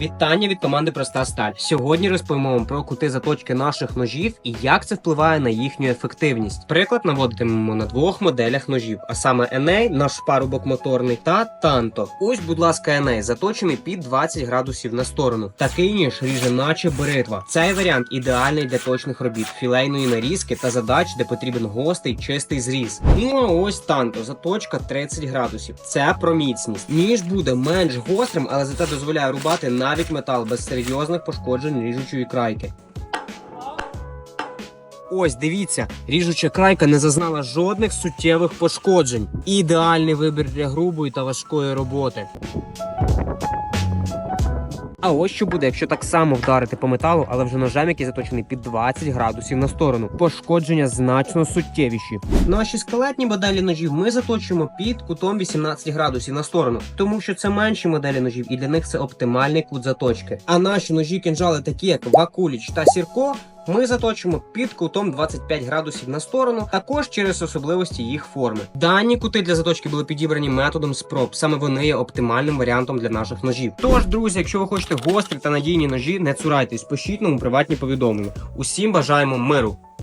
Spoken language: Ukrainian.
Вітання від команди Проста Сталь. Сьогодні розповімо вам про кути заточки наших ножів і як це впливає на їхню ефективність. Приклад наводитимемо на двох моделях ножів, а саме Еней, наш парубок моторний, та Танто. Ось, будь ласка, Еней, заточений під 20 градусів на сторону. Такий ніж ріже, наче бритва. Цей варіант ідеальний для точних робіт, філейної нарізки та задач, де потрібен гостий чистий зріз. Ну а ось Танто, заточка 30 градусів. Це про міцність. Ніж буде менш гострим, але зате дозволяє рубати навіть метал без серйозних пошкоджень ріжучої крайки. Ось дивіться, ріжуча крайка не зазнала жодних суттєвих пошкоджень. Ідеальний вибір для грубої та важкої роботи. А ось що буде, якщо так само вдарити по металу, але вже ножем, який заточений під 20 градусів на сторону. Пошкодження значно суттєвіші. Наші скелетні моделі ножів ми заточуємо під кутом 18 градусів на сторону, тому що це менші моделі ножів, і для них це оптимальний кут заточки. А наші ножі кінжали, такі як Вакуліч та Сірко. Ми заточимо під кутом 25 градусів на сторону, також через особливості їх форми. Дані кути для заточки були підібрані методом спроб. Саме вони є оптимальним варіантом для наших ножів. Тож, друзі, якщо ви хочете гострі та надійні ножі, не цурайтесь, пишіть нам у приватні повідомлення. Усім бажаємо миру.